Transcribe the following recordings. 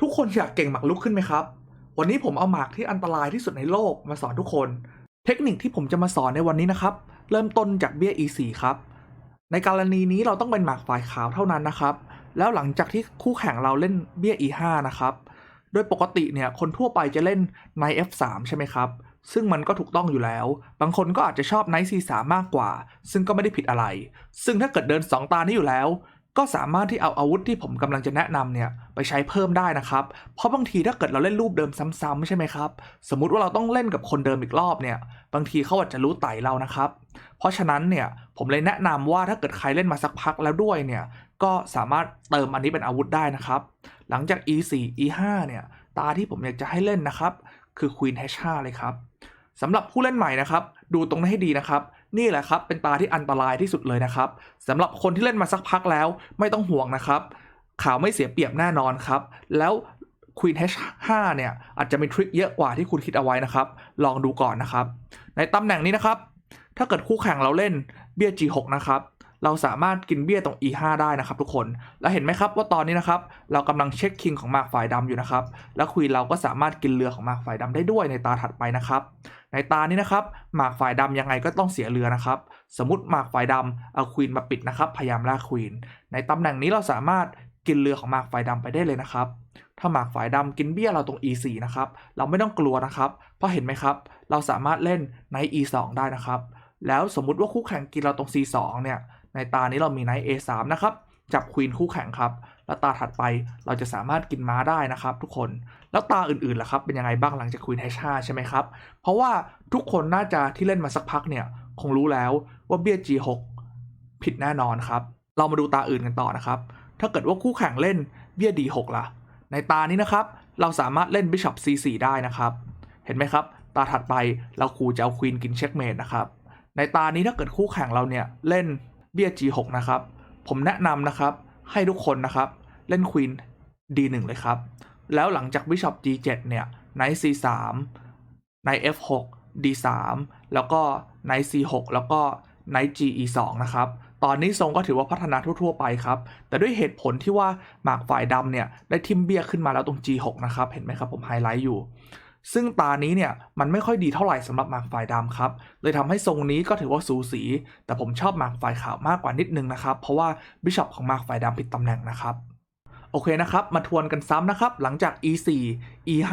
ทุกคนอยากเก่งหมากรุกขึ้นไหมครับ วันนี้ผมเอาหมากที่อันตรายที่สุดในโลกมาสอนทุกคน เทคนิคที่ผมจะมาสอนในวันนี้นะครับ เริ่มต้นจากเบี้ย E4 ครับ ในกรณีนี้เราต้องเป็นหมากฝ่ายขาวเท่านั้นนะครับ แล้วหลังจากที่คู่แข่งเราเล่นเบี้ย E5 นะครับ โดยปกติเนี่ยคนทั่วไปจะเล่น Knight F3 ใช่ไหมครับ ซึ่งมันก็ถูกต้องอยู่แล้ว บางคนก็อาจจะชอบ Knight C3 มากกว่า ซึ่งก็ไม่ได้ผิดอะไร ซึ่งถ้าเกิดเดิน 2 ตานี้อยู่แล้ว ก็สามารถที่เอาอาวุธที่ผมกำลังจะแนะนำเนี่ยไปใช้เพิ่มได้นะครับ เพราะบางทีถ้าเกิดเราเล่นรูปเดิมซ้ำๆใช่ไหมครับ สมมุติว่าเราต้องเล่นกับคนเดิมอีกรอบเนี่ย บางทีเขาอาจจะรู้ไต่เรานะครับ เพราะฉะนั้นเนี่ยผมเลยแนะนำว่าถ้าเกิดใครเล่นมาสักพักแล้วด้วยเนี่ย ก็สามารถเติมอันนี้เป็นอาวุธได้นะครับ หลังจาก e4 e5 เนี่ยตาที่ผมอยากจะให้เล่นนะครับ คือ queen h5 เลยครับสำหรับผู้เล่นใหม่นะครับ ดูตรงนี้ให้ดีนะครับ นี่แหละครับ เป็นตาที่อันตรายที่สุดเลยนะครับสำหรับคนที่เล่นมาสักพักแล้วไม่ต้องห่วงนะครับข่าวไม่เสียเปรียบแน่นอนครับ แล้ว Queen H5 เนี่ยอาจจะมีทริคเยอะกว่าที่คุณคิดเอาไว้นะครับ ลองดูก่อนนะครับ ในตำแหน่งนี้นะครับ ถ้าเกิดคู่แข่งเราเล่นเบี้ย G6 นะครับ เราสามารถกินเบี้ยตรง E5 ได้นะครับทุกคน แล้วเห็นไหมครับว่าตอนนี้นะครับเรากำลังเช็คคิงของหมากฝ่ายดำอยู่นะครับ แล้วควีนเราก็สามารถกินเรือของหมากฝ่ายดำได้ด้วยในตาถัดไปนะครับ ในตานี้นะครับหมากฝ่ายดำยังไงก็ต้องเสียเรือนะครับ สมมติหมากฝ่ายดำเอาควีนมาปิดนะครับ พยายามล่าควีน ในตำแหน่งนี้เราสามารถกินเรือของหมากฝ่ายดำไปได้เลยนะครับ ถ้าหมากฝ่ายดำกินเบี้ยเราตรง e4 นะครับ เราไม่ต้องกลัวนะครับ เพราะเห็นไหมครับ เราสามารถเล่นใน e2 ได้นะครับ แล้วสมมุติว่าคู่แข่งกินเราตรง c2 เนี่ย ในตานี้เรามีไนท์ a3 นะครับ จับควีนคู่แข่งครับ แล้วตาถัดไปเราจะสามารถกินม้าได้นะครับ ทุกคน แล้วตาอื่นๆล่ะครับเป็นยังไงบ้างหลังจากควีน h5 ใช่ไหมครับ เพราะว่าทุกคนน่าจะที่เล่นมาสักพักเนี่ยคงรู้แล้วว่าเบี้ย g6 ผิดแน่นอนครับ เรามาดูตาอื่นกันต่อนะครับ ถ้าเกิดว่าคู่แข่งเล่นเบี้ย d6 ล่ะ ในตานี้นะครับเราสามารถเล่น Bishop C4 ได้นะครับ เห็นไหมครับ ตาถัดไปเราขู่จะเอาควีนกินเช็คเมดนะครับ ในตานี้ถ้าเกิดคู่แข่งเราเนี่ยเล่น เบี้ย G6 นะครับ ผมแนะนำนะครับ ให้ทุกคนนะครับ เล่นควีน D1 เลยครับ แล้วหลังจาก Bishop G7 เนี่ย Knight C3 Knight F6 D3 แล้วก็ Knight C6 แล้วก็ Knight GE2 นะครับตอนนี้ทรงก็ถือว่าพัฒนาทั่ว ๆ ไปครับ แต่ด้วยเหตุผลที่ว่าหมากฝ่ายดำเนี่ย ได้ทิมเบี้ยขึ้นมาแล้วตรง G6 นะครับ เห็นไหมครับผมไฮไลท์อยู่ ซึ่งตานี้เนี่ยมันไม่ค่อยดีเท่าไหร่สำหรับหมากฝ่ายดำครับ เลยทำให้ทรงนี้ก็ถือว่าสูสี แต่ผมชอบหมากฝ่ายขาวมากกว่านิดนึงนะครับ เพราะว่าบิชอปของหมากฝ่ายดำผิดตำแหน่งนะครับโอเคนะครับ มาทวนกันซ้ำนะครับ หลังจาก e4 e5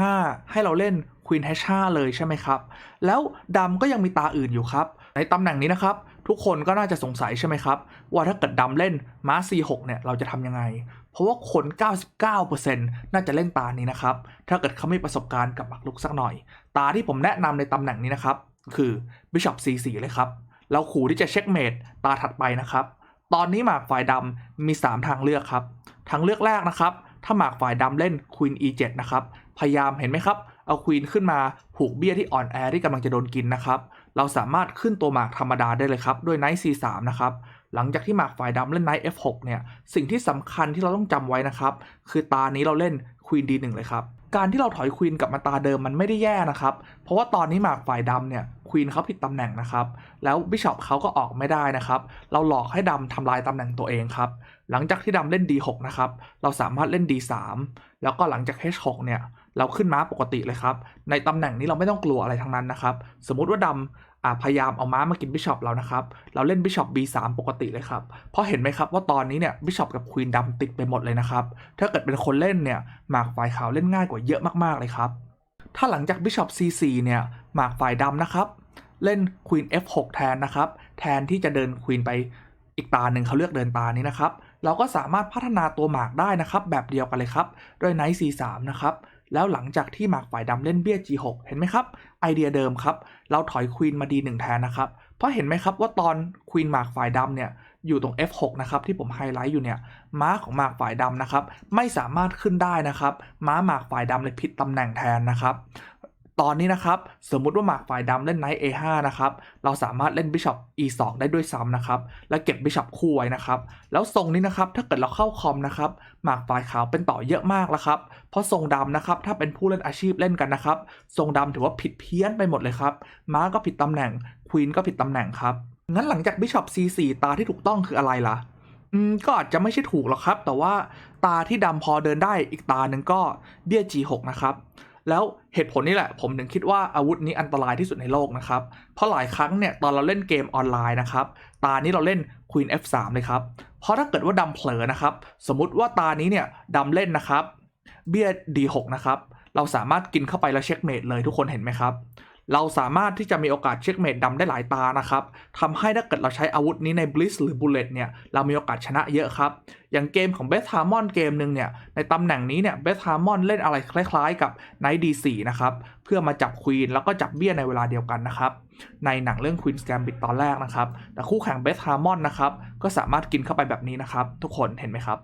ให้เราเล่น queen h5 เลยใช่ไหมครับ แล้วดำก็ยังมีตาอื่นอยู่ครับ ในตำแหน่งนี้นะครับ ทุกคนก็น่าจะสงสัยใช่ไหมครับ ว่าถ้าเกิดดำเล่นม้า c6 เนี่ย เราจะทำยังไง เพราะว่าคน 99%น่าจะเล่นตานี้นะครับ ถ้าเกิดเขาไม่ประสบการณ์กับหมากรุกสักหน่อย ตาที่ผมแนะนำในตำแหน่งนี้นะครับ คือ bishop c4 เลยครับ เราขู่ที่จะเช็คเมดตาถัดไปนะครับ ตอนนี้หมากฝ่ายดำมี 3 ทางเลือกครับ ทางเลือกแรกนะครับ ถ้าหมากฝ่ายดำเล่น Queen E7 นะครับ พยายามเห็นไหมครับ เอา Queen ขึ้นมาผูกเบี้ยที่อ่อนแอที่กำลังจะโดนกินนะครับ เราสามารถขึ้นตัวหมากธรรมดาได้เลยครับ ด้วย Knight C3 นะครับ หลังจากที่หมากฝ่ายดำเล่น Knight F6 เนี่ยสิ่งที่สำคัญที่เราต้องจำไว้นะครับ คือตานี้เราเล่น Queen D1 เลยครับ การที่เราถอยควีนกลับมาตาเดิมมันไม่ได้แย่นะครับ เพราะว่าตอนนี้หมากฝ่ายดำเนี่ยควีนเขาผิดตำแหน่งนะครับ แล้วบิชอปเขาก็ออกไม่ได้นะครับ เราหลอกให้ดำทำลายตำแหน่งตัวเองครับ หลังจากที่ดำเล่น D6 นะครับ เราสามารถเล่น D3 แล้วก็หลังจาก H6 เนี่ย เราขึ้นม้าปกติเลยครับ ในตำแหน่งนี้เราไม่ต้องกลัวอะไรทั้งนั้นนะครับ สมมุติว่าดำพยายามเอาม้ามากินบิชอปเรานะครับ เราเล่นบิชอป B3 ปกติเลยครับ เพราะเห็นไหมครับว่าตอนนี้เนี่ยบิชอปกับควีนดำติดไปหมดเลยนะครับ ถ้าเกิดเป็นคนเล่นเนี่ยหมากฝ่ายขาวเล่นง่ายกว่าเยอะมากๆเลยครับ ถ้าหลังจากบิชอป C4 เนี่ยหมากฝ่ายดำนะครับเล่นควีน F6 แทนนะครับ แทนที่จะเดินควีนไปอีกตาหนึ่งเขาเลือกเดินตานี้นะครับ เราก็สามารถพัฒนาตัวหมากได้นะครับ แบบเดียวกันเลยครับ ด้วย Knight C3 นะครับ แล้วหลังจากที่หมากฝ่ายดำเล่นเบี้ย G6 เห็นไหมครับ ไอเดียเดิมครับ เราถอยควีนมา D1 แทนนะครับ เพราะเห็นไหมครับว่าตอนควีนหมากฝ่ายดำเนี่ยอยู่ตรง F6 นะครับที่ผมไฮไลท์อยู่เนี่ยม้าของหมากฝ่ายดำนะครับไม่สามารถขึ้นได้นะครับ ม้าหมากฝ่ายดำเลยผิดตำแหน่งแทนนะครับ ตอนนี้นะครับ สมมุติว่าหมากฝ่ายดำเล่นไนท์ A5 นะครับ เราสามารถเล่น Bishop E2 ได้ด้วยซ้ำนะครับ และเก็บ Bishop คู่ไว้นะครับ แล้วทรงนี้นะครับ ถ้าเกิดเราเข้าคอมนะครับ หมากฝ่ายขาวเป็นต่อเยอะมากแล้วครับ เพราะทรงดำนะครับ ถ้าเป็นผู้เล่นอาชีพเล่นกันนะครับ ทรงดำถือว่าผิดเพี้ยนไปหมดเลยครับ ม้าก็ผิดตำแหน่ง ควีนก็ผิดตำแหน่งครับ งั้นหลังจาก Bishop C4 ตาที่ถูกต้องคืออะไรล่ะอืมก็อาจจะไม่ใช่ถูกหรอกครับ แต่ว่าตาที่ดำพอเดินได้อีกตาหนึ่งก็เบี้ย G6 นะครับ แล้วเหตุผลนี่แหละผมถึงคิดว่าอาวุธนี้อันตรายที่สุดในโลกนะครับ เพราะหลายครั้งเนี่ยตอนเราเล่นเกมออนไลน์นะครับ ตานี้เราเล่น Queen F3 เลยครับ เพราะถ้าเกิดว่าดำเผลอนะครับ สมมติว่าตานี้เนี่ยดำเล่นนะครับ เบี้ย D6 นะครับ เราสามารถกินเข้าไปแล้วเช็คเมทเลยทุกคนเห็นไหมครับ เราสามารถที่จะมีโอกาสเช็คเมดดำได้หลายตานะครับทำให้ถ้าเกิดเราใช้อาวุธนี้ใน Blitz หรือ Bullet เนี่ยเรามีโอกาสชนะเยอะครับ อย่างเกมของ Beth Harmon เกมหนึ่งเนี่ยในตำแหน่งนี้เนี่ย Beth Harmon เล่นอะไรคล้ายๆ กับ Knight D4 นะครับเพื่อมาจับ Queen แล้วก็จับเบี้ยในเวลาเดียวกันนะครับในหนังเรื่อง Queen's Gambit ตอนแรกนะครับ แต่คู่แข่ง Beth Harmon นะครับก็สามารถกินเข้าไปแบบนี้นะครับ ทุกคนเห็นไหมครับ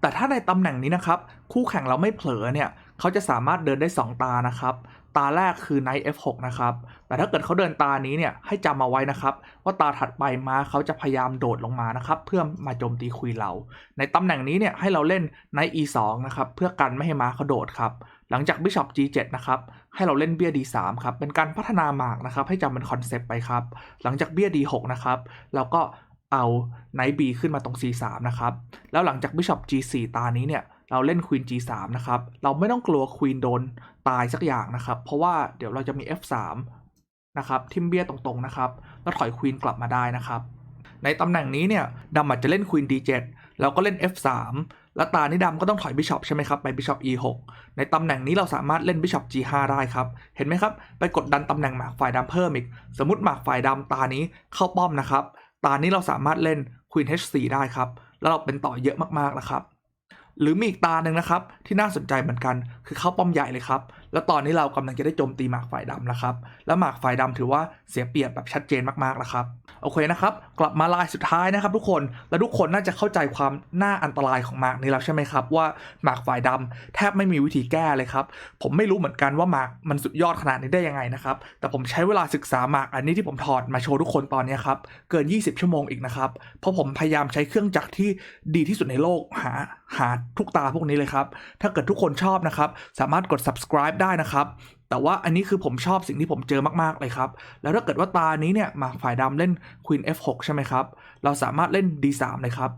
แต่ถ้าในตำแหน่งนี้นะครับ คู่แข่งเราไม่เผลอเนี่ยเขาจะสามารถเดินได้ 2 ตานะครับ ตาแรกคือ Knight F6 นะครับ แต่ถ้าเกิดเขาเดินตานี้เนี่ยให้จำเอาไว้นะครับ ว่าตาถัดไปม้าเขาจะพยายามโดดลงมานะครับ เพื่อมาโจมตีควีนเรา ในตำแหน่งนี้เนี่ยให้เราเล่น Knight E2 นะครับเพื่อกันไม่ให้ม้าเขาโดดครับ หลังจาก Bishop G7 นะครับให้เราเล่นเบี้ย D3 ครับเป็นการพัฒนาหมากนะครับให้จำเป็นคอนเซปต์ไปครับ หลังจากเบี้ย D6 นะครับเราก็เอา Knight B ขึ้นมาตรง C3 นะครับ แล้วหลังจาก Bishop G4 ตานี้เนี่ย เราเล่น Queen G3 นะครับ เราไม่ต้องกลัว Queen โดนตายสักอย่างนะครับ เพราะว่าเดี๋ยวเราจะมี F3 นะครับทิมเบียตรงๆนะครับ แล้วถอย Queen กลับมาได้นะครับ ในตำแหน่งนี้เนี่ยดำอาจจะเล่น Queen D7 แล้วก็เล่น F3 แล้วตานี้ดำก็ต้องถอย Bishop ใช่ไหมครับ ไป Bishop E6 ในตำแหน่งนี้เราสามารถเล่น Bishop G5 ได้ครับ เห็นไหมครับ ไปกดดันตำแหน่งหมากฝ่ายดำเพิ่มอีก สมมติหมากฝ่ายดำตานี้เข้าป้อมนะครับ ตานี้เราสามารถเล่น Queen H4 ได้ครับ แล้วเราเป็นต่อเยอะมากๆนะครับ หรือมีอีกตาหนึ่งนะครับ ที่น่าสนใจเหมือนกัน คือเข้าป้อมใหญ่เลยครับ แล้วตอนนี้เรากำลังจะได้โจมตีหมากฝ่ายดำแล้วครับ แล้วหมากฝ่ายดำถือว่าเสียเปรียบแบบชัดเจนมากๆนะครับ โอเคนะครับ กลับมาลายสุดท้ายนะครับ ทุกคน และทุกคนน่าจะเข้าใจความน่าอันตรายของหมากนี้แล้วใช่ไหมครับ ว่าหมากฝ่ายดำแทบไม่มีวิธีแก้เลยครับ ผมไม่รู้เหมือนกันว่าหมากมันสุดยอดขนาดนี้ได้ยังไงนะครับ แต่ผมใช้เวลาศึกษาหมากอันนี้ที่ผมถอดมาโชว์ทุกคนตอนนี้ครับ เกิน 20 ชั่วโมงอีกนะครับ เพราะผมพยายามใช้เครื่องจักรที่ดีที่สุดในโลกหา หาทุกตาพวกนี้เลยครับ ถ้าเกิดทุกคนชอบนะครับ สามารถกด subscribe ได้นะครับ แต่ว่าอันนี้คือผมชอบสิ่งที่ผมเจอมากๆเลยครับ แล้วถ้าเกิดว่าตานี้เนี่ยหมากฝ่ายดำเล่น Queen F6 ใช่ไหมครับ เราสามารถเล่น D3 เลยครับ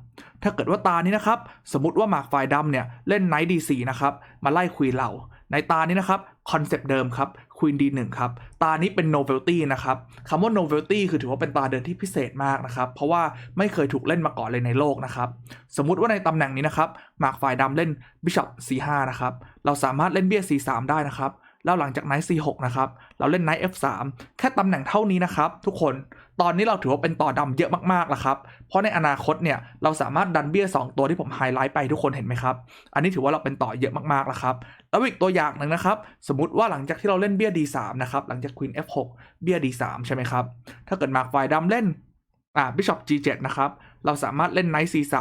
ถ้าเกิดว่าตานี้นะครับ สมมติว่าหมากฝ่ายดำเนี่ยเล่น Knight D4 นะครับ มาไล่ Queen เรา ในตานี้นะครับ คอนเซปต์เดิมครับ Queen D1 ครับ ตานี้เป็น novelty นะครับคำว่า novelty คือถือว่าเป็นตาเดินที่พิเศษมากนะครับ เพราะว่าไม่เคยถูกเล่นมาก่อนเลยในโลกนะครับ สมมุติว่าในตำแหน่งนี้นะครับหมากฝ่ายดำเล่น Bishop C5 นะครับ เราสามารถเล่นเบี้ย C3 ได้นะครับ แล้วหลังจาก Knight C6 นะครับ เราเล่น Knight F3 แค่ตำแหน่งเท่านี้นะครับ ทุกคน ตอนนี้เราถือว่าเป็นต่อดำเยอะมากๆแล้วครับ เพราะในอนาคตเนี่ยเราสามารถดันเบี้ย 2 ตัวที่ผมไฮไลท์ไปทุกคนเห็นไหมครับ อันนี้ถือว่าเราเป็นต่อเยอะมากๆแล้วครับ แล้วอีกตัวอย่างหนึ่งนะครับ สมมติว่าหลังจากที่เราเล่นเบี้ย D3 นะครับ หลังจาก Queen F6 เบี้ย D3 ใช่ไหมครับ ถ้าเกิดหมากฝ่ายดำเล่น อ่า Bishop G7 นะครับ เราสามารถเล่น Knight C3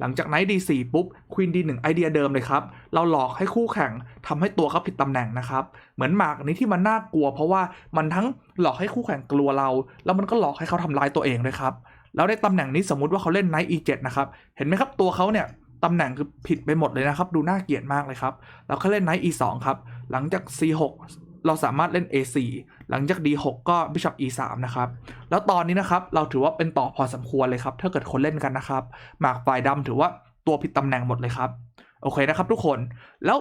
หลังจาก Knight D4 ปุ๊บ Queen D1 ไอเดียเดิมเลยครับ เราหลอกให้คู่แข่งทำให้ตัวเขาผิดตำแหน่งนะครับ เหมือนหมากนี้ที่มันน่ากลัว เพราะว่ามันทั้งหลอกให้คู่แข่งกลัวเรา แล้วมันก็หลอกให้เขาทำร้ายตัวเองด้วยครับ แล้วในตำแหน่งนี้สมมุติว่าเขาเล่น Knight E7 นะครับ เห็นไหมครับตัวเขาเนี่ยตำแหน่งคือผิดไปหมดเลยนะครับ ดูน่าเกลียดมากเลยครับแล้วเขาเล่น Knight E2 ครับ หลังจาก C6 เราสามารถเล่น A4 หลังจาก D6 ก็ Bishop E3 นะครับ แล้วตอนนี้นะครับเราถือว่าเป็นต่อพอสมควรเลยครับ ถ้าเกิดคนเล่นกันนะครับ หมากฝ่ายดำถือว่าตัวผิดตำแหน่งหมดเลยครับ โอเคนะครับทุกคน แล้ว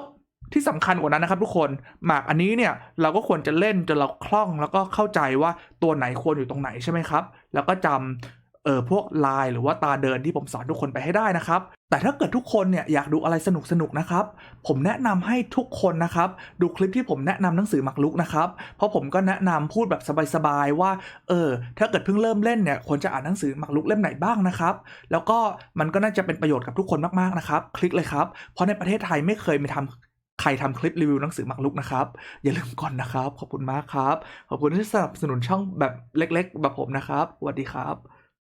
ที่สำคัญกว่านั้นนะครับทุกคน หมากอันนี้เนี่ยเราก็ควรจะเล่นจนเราคล่องแล้วก็เข้าใจว่าตัวไหนควรอยู่ตรงไหนใช่ไหมครับ แล้วก็จำ เออพวกลายหรือว่าตาเดินที่ผมสอนทุกคนไปให้ได้นะครับ แต่ถ้าเกิดทุกคนเนี่ยอยากดูอะไรสนุกสนุกๆนะครับ ผมแนะนำให้ทุกคนนะครับ ดูคลิปที่ผมแนะนำหนังสือมักลุกนะครับ เพราะผมก็แนะนำพูดแบบสบายๆว่าเออถ้าเกิดเพิ่งเริ่มเล่นเนี่ยควรจะอ่านหนังสือมักลุกเล่มไหนบ้างนะครับ แล้วก็มันก็น่าจะเป็นประโยชน์กับทุกคนมากๆนะครับ คลิกเลยครับ เพราะในประเทศไทยไม่เคยมีทำใครทำคลิปรีวิวหนังสือมักลุกนะครับ อย่าลืมก่อนนะครับ ขอบคุณมากครับ ขอบคุณที่สนับสนุนช่องแบบเล็ก ๆ แบบผมนะครับสวัสดีครับ